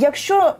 Якщо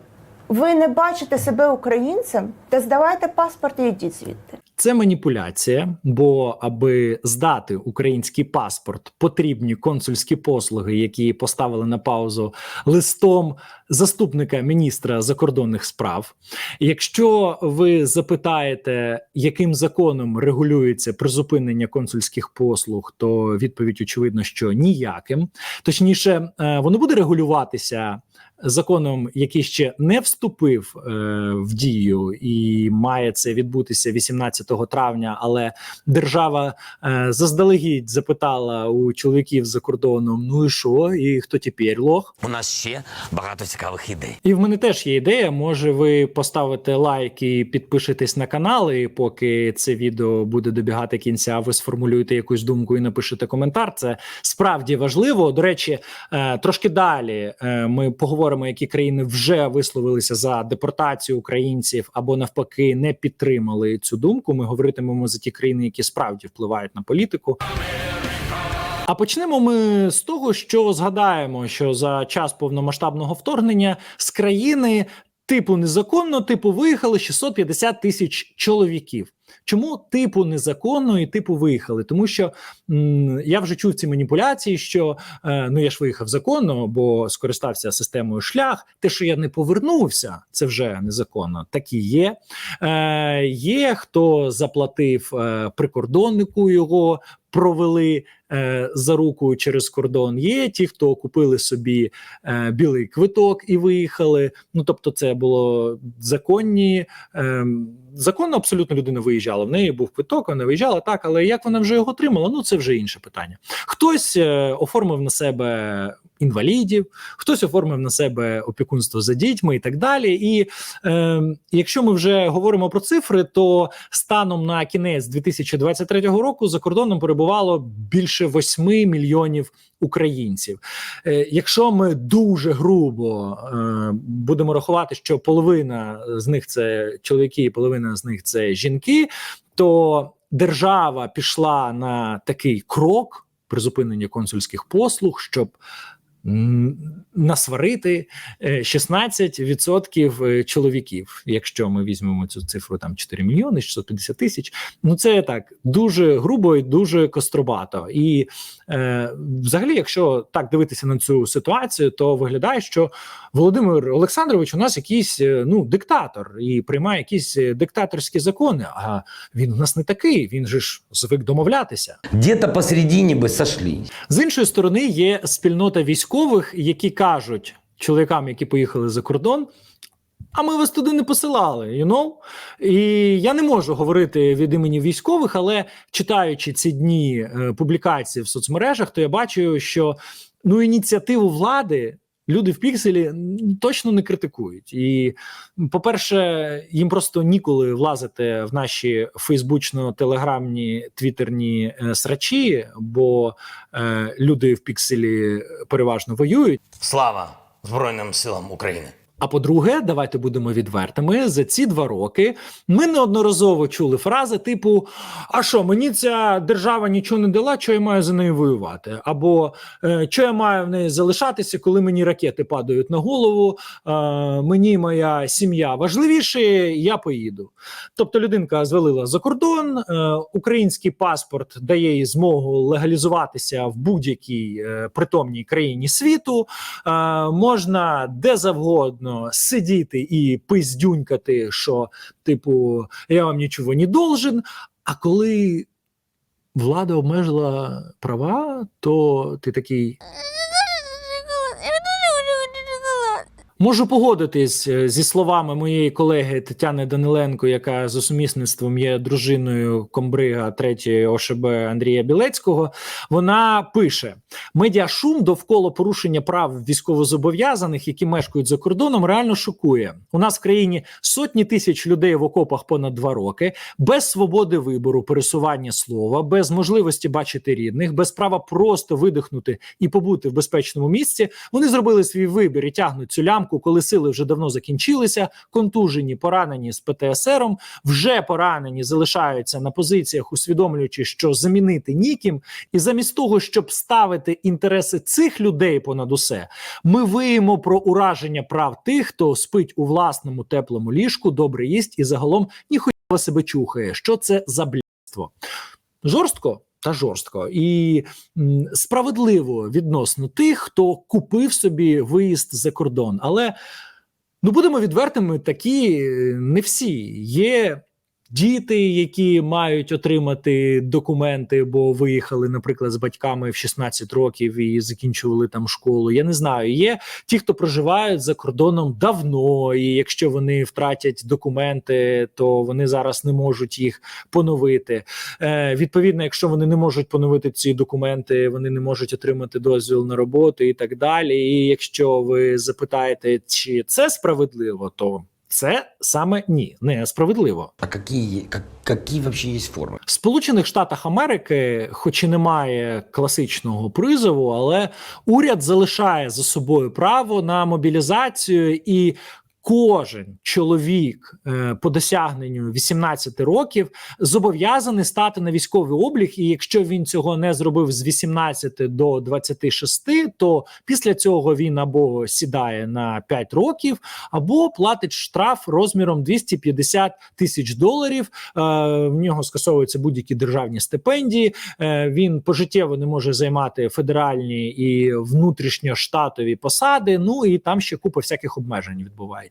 ви не бачите себе українцем, то здавайте паспорт і йдіть звідти. Це маніпуляція, бо аби здати український паспорт, потрібні консульські послуги, які поставили на паузу листом заступника міністра закордонних справ. Якщо ви запитаєте, яким законом регулюється призупинення консульських послуг, то відповідь очевидно, що ніяким. Точніше, е, воно буде регулюватися законом, який ще не вступив е, в дію, і має це відбутися 18 травня. Але держава е, заздалегідь запитала у чоловіків за кордоном: ну і що, і хто тепер лох? У нас ще багато цікавих ідей. І в мене теж є ідея. Може, ви поставите лайк і підпишетесь на канал, і поки це відео буде добігати кінця, ви сформулюєте якусь думку і напишете коментар. Це справді важливо. До речі, е, трошки далі е, ми поговоримо, які країни вже висловилися за депортацію українців або навпаки не підтримали цю думку. Ми говоритимемо за ті країни, які справді впливають на політику. А почнемо ми з того, що згадаємо, що за час повномасштабного вторгнення з країни типу незаконно, типу виїхали 650 тисяч чоловіків. Чому типу незаконно і типу виїхали? Тому що м, я вже чув ці маніпуляції, що е, ну я ж виїхав законно, бо скористався системою шлях. Те, що я не повернувся, це вже незаконно. Так і є. Е, є хто заплатив е, прикордоннику його. Провели е, за руку через кордон. Є ті, хто купили собі е, білий квиток і виїхали. Ну тобто, це було законні. Е, законно абсолютно людина виїжджала. В неї був квиток, вона виїжджала так, але як вона вже його отримала? Ну це вже інше питання. Хтось е, оформив на себе інвалідів, хтось оформив на себе опікунство за дітьми і так далі. І е, якщо ми вже говоримо про цифри, то станом на кінець 2023 року за кордоном перебувало більше 8 мільйонів українців. Е, якщо ми дуже грубо е, будемо рахувати, що половина з них це чоловіки, половина з них це жінки, то держава пішла на такий крок призупинення консульських послуг, щоб насварити е, 16% е, чоловіків. Якщо ми візьмемо цю цифру там 4 мільйони 650 тисяч, ну це так дуже грубо і дуже кострубато. І е, взагалі, якщо так дивитися на цю ситуацію, то виглядає, що Володимир Олександрович у нас якийсь е, ну диктатор і приймає якісь е, диктаторські закони. А він у нас не такий. Він же ж звик домовлятися. Где-то посередине бы сошли. З іншої сторони, є спільнота військових, які кажуть чоловікам, які поїхали за кордон. А ми вас туди не посилали, you know? І я не можу говорити від імені військових, але читаючи ці дні е, публікації в соцмережах, то я бачу, що ну ініціативу влади люди в пікселі точно не критикують. І, по-перше, їм просто ніколи влазити в наші фейсбучно-телеграмні твіттерні е, срачі, бо е, люди в пікселі переважно воюють. Слава Збройним силам України! А по-друге, давайте будемо відвертими. За ці два роки ми неодноразово чули фрази типу: А що, мені ця держава нічого не дала, що я маю за нею воювати? Або е, що я маю в неї залишатися, коли мені ракети падають на голову, е, мені моя сім'я важливіше, я поїду. Тобто людинка звалила за кордон, е, український паспорт дає їй змогу легалізуватися в будь-якій е, притомній країні світу. Е, можна де завгодно сидіти і пиздюнькати, що, типу, я вам нічого не должен. А коли влада обмежила права, то ти такий. Можу погодитись е, зі словами моєї колеги Тетяни Даниленко, яка за сумісництвом є дружиною комбрига 3 ОШБ Андрія Білецького. Вона пише: медіашум довкола порушення прав військовозобов'язаних, які мешкають за кордоном, реально шокує. У нас в країні сотні тисяч людей в окопах понад два роки, без свободи вибору, пересування слова, без можливості бачити рідних, без права просто видихнути і побути в безпечному місці. Вони зробили свій вибір і тягнуть цю лямку ранку, коли сили вже давно закінчилися, контужені, поранені з ПТСРом, вже поранені залишаються на позиціях, усвідомлюючи, що замінити ніким, і замість того, щоб ставити інтереси цих людей понад усе, ми виємо про ураження прав тих, хто спить у власному теплому ліжку, добре їсть і загалом ніхуя себе чухає. Що це за блядство? Жорстко та жорстко і м, справедливо відносно тих, хто купив собі виїзд за кордон. Але ну будемо відвертими, такі е, не всі є. Діти, які мають отримати документи, бо виїхали, наприклад, з батьками в 16 років і закінчували там школу. Я не знаю. Є ті, хто проживають за кордоном давно, і якщо вони втратять документи, то вони зараз не можуть їх поновити. Е, відповідно, якщо вони не можуть поновити ці документи, вони не можуть отримати дозвіл на роботу і так далі. І якщо ви запитаєте, чи це справедливо, то це саме ні, не справедливо. А які, які какие вообще есть формы? В Сполучених Штатах Америки, хоч і немає класичного призову, але уряд залишає за собою право на мобілізацію і. Кожен чоловік е, по досягненню 18 років зобов'язаний стати на військовий облік, і якщо він цього не зробив з 18 до 26, то після цього він або сідає на 5 років, або платить штраф розміром 250 тисяч доларів. Е, в нього скасовуються будь-які державні стипендії. Е, він пожиттєво не може займати федеральні і внутрішньоштатові посади. Ну і там ще купа всяких обмежень відбувається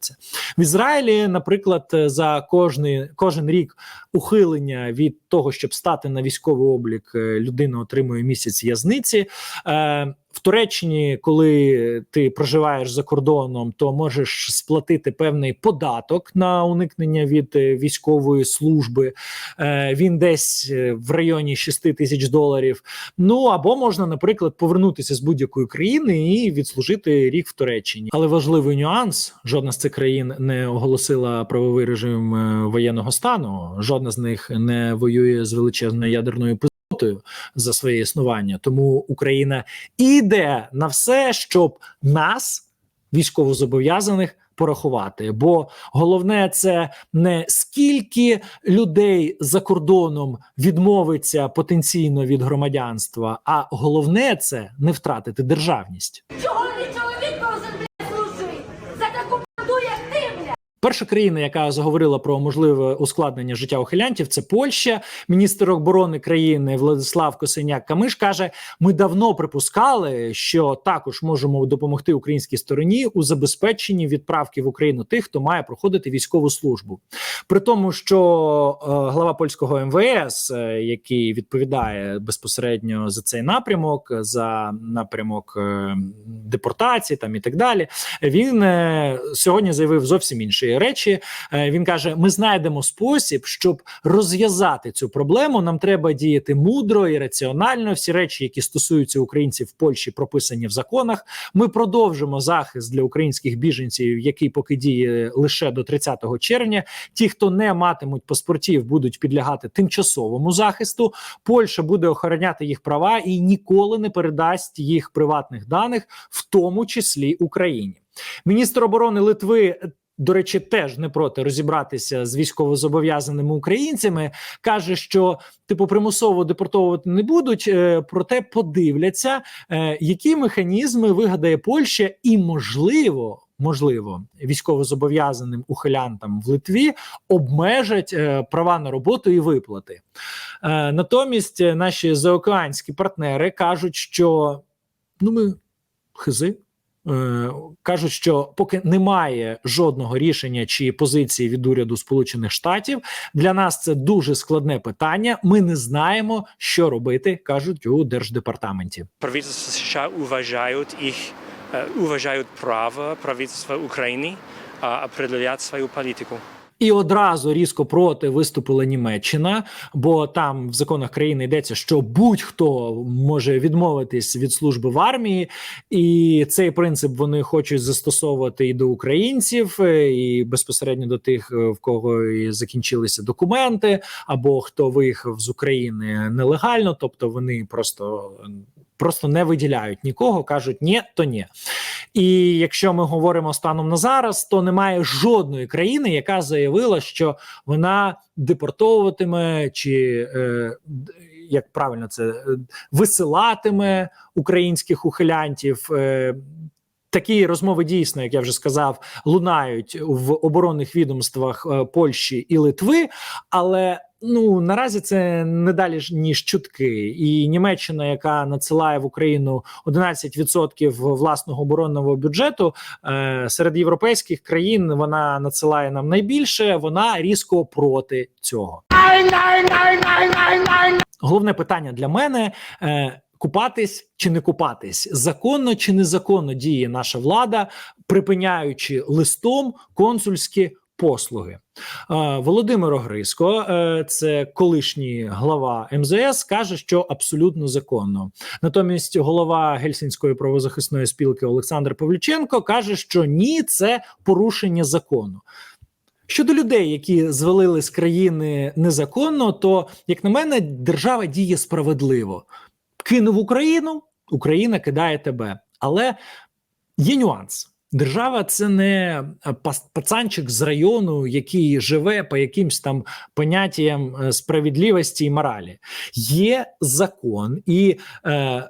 в Ізраїлі. Наприклад, за кожний кожен рік ухилення від того, щоб стати на військовий облік, е, людина отримує місяць в'язниці. Е, в Туреччині, коли ти проживаєш за кордоном, то можеш сплатити певний податок на уникнення від е, військової служби. Е, він десь е, в районі 6 тисяч доларів. Ну або можна, наприклад, повернутися з будь-якої країни і відслужити рік в Туреччині. Але важливий нюанс: жодна з цих країн не оголосила правовий режим воєнного стану. Жодна з них не воює з величезною ядерною пиздотою за своє існування. Тому Україна іде на все, щоб нас, військовозобов'язаних, порахувати. Бо головне це не скільки людей за кордоном відмовиться потенційно від громадянства, а головне це не втратити державність. Чого не чоловік должен блядь, служити? За таку банду, як ти, блядь! Перша країна, яка заговорила про можливе ускладнення життя ухилянтів, це Польща. Міністр оборони країни Владислав Косиняк Камиш каже: ми давно припускали, що також можемо допомогти українській стороні у забезпеченні відправки в Україну тих, хто має проходити військову службу. При тому, що е, глава польського МВС, е, який відповідає безпосередньо за цей напрямок, за напрямок е, депортації там і так далі, він е, сьогодні заявив зовсім інші речі. Е, він каже: ми знайдемо спосіб, щоб розв'язати цю проблему. Нам треба діяти мудро і раціонально. Всі речі, які стосуються українців в Польщі, прописані в законах. Ми продовжимо захист для українських біженців, який поки діє лише до 30 червня. Ті, хто не матимуть паспортів, будуть підлягати тимчасовому захисту. Польща буде охороняти їх права і ніколи не передасть їх приватних даних, в тому числі Україні. Міністр оборони Литви. До речі, теж не проти розібратися з військовозобов'язаними українцями. каже, що типу примусово депортовувати не будуть, е, проте подивляться, е, які механізми вигадає Польща, і можливо, можливо, військовозобов'язаним ухилянтам в Литві обмежать е, права на роботу і виплати. Е, натомість е, наші заокеанські партнери кажуть, що ну ми хизи. Е, Кажуть, що поки немає жодного рішення чи позиції від уряду Сполучених Штатів, для нас це дуже складне питання. Ми не знаємо, що робити, кажуть у держдепартаменті. правительство США вважають їх вважають право правительства України определять свою политику. І одразу різко проти виступила Німеччина, бо там в законах країни йдеться, що будь-хто може відмовитись від служби в армії, і цей принцип вони хочуть застосовувати і до українців, е, і безпосередньо до тих, е, в кого закінчилися документи, або хто виїхав з України нелегально, тобто вони просто просто не виділяють нікого, кажуть ні, то ні. І якщо ми говоримо станом на зараз, то немає жодної країни, яка заявила, що вона депортовуватиме чи е, як правильно це е, висилатиме українських ухилянтів. Е, Такі розмови дійсно, як я вже сказав, лунають в оборонних відомствах е, Польщі і Литви, але ну наразі це не далі ж ніж чутки. І Німеччина, яка надсилає в Україну 11% власного оборонного бюджету, е, серед європейських країн вона надсилає нам найбільше. Вона різко проти цього. Головне питання для мене. Е, Купатись чи не купатись, законно чи незаконно діє наша влада, припиняючи листом консульські послуги. Володимир Огриско, е, це колишній глава МЗС, каже, що абсолютно законно. Натомість голова Гельсінської правозахисної спілки Олександр Павліченко каже, що ні, це порушення закону. Щодо людей, які звалили з країни незаконно, то як на мене, держава діє справедливо. Кинув Україну, Україна кидає тебе. Але є нюанс. Держава це не е, пацанчик з району, який живе по якимсь там поняттям е, справедливості і моралі. Є закон, і е,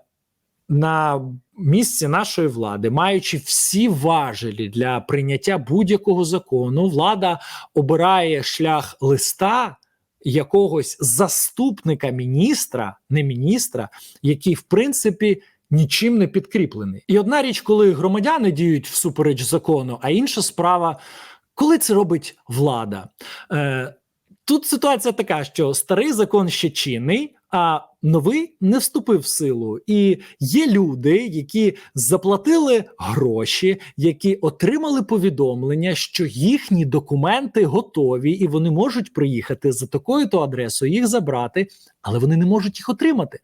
на місці нашої влади, маючи всі важелі для прийняття будь-якого закону, влада обирає шлях листа якогось заступника міністра, не міністра, який в принципі нічим не підкріплений. І одна річ, коли громадяни діють всупереч закону, а інша справа, коли це робить влада. Е, Тут ситуація така, що старий закон ще чинний, а новий не вступив в силу. І є люди, які заплатили гроші, які отримали повідомлення, що їхні документи готові, і вони можуть приїхати за такою-то адресою, їх забрати, але вони не можуть їх отримати.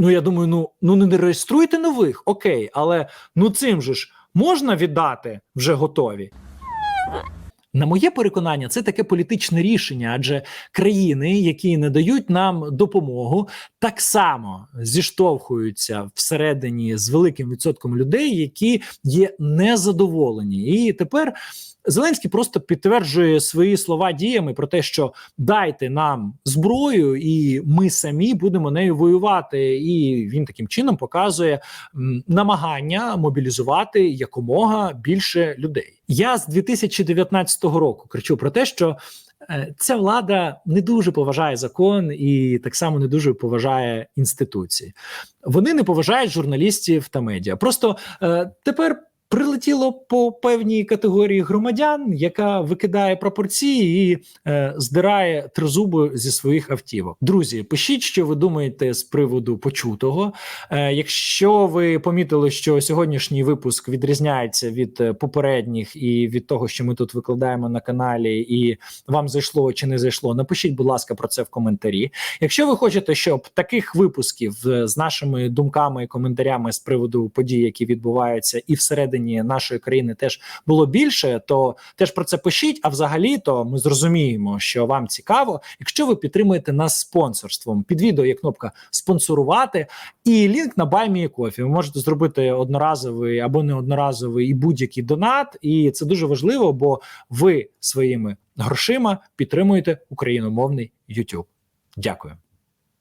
Ну я думаю, ну, ну не реєструйте нових, окей, але ну цим же ж можна віддати вже готові. На моє переконання, це таке політичне рішення, адже країни, які не дають нам допомогу, так само зіштовхуються всередині з великим відсотком людей, які є незадоволені. І тепер Зеленський просто підтверджує свої слова діями про те, що дайте нам зброю, і ми самі будемо нею воювати. І він таким чином показує намагання мобілізувати якомога більше людей. Я з 2019 року кричу про те, що е, ця влада не дуже поважає закон і так само не дуже поважає інституції. Вони не поважають журналістів та медіа. Просто е, тепер. Прилетіло по певній категорії громадян, яка викидає пропорції і е, здирає тризуби зі своїх автівок. Друзі, пишіть, що ви думаєте з приводу почутого. Е, якщо ви помітили, що сьогоднішній випуск відрізняється від е, попередніх і від того, що ми тут викладаємо на каналі, і вам зайшло чи не зайшло, напишіть, будь ласка, про це в коментарі. Якщо ви хочете, щоб таких випусків е, з нашими думками і коментарями з приводу подій, які відбуваються, і всередині нашої країни теж було більше, то теж про це пишіть. А взагалі, то ми зрозуміємо, що вам цікаво, якщо ви підтримуєте нас спонсорством. Під відео є кнопка спонсорувати і лінк на BuyMeACoffee. Ви можете зробити одноразовий або не одноразовий і будь-який донат. І це дуже важливо, бо ви своїми грошима підтримуєте україномовний YouTube. Дякую.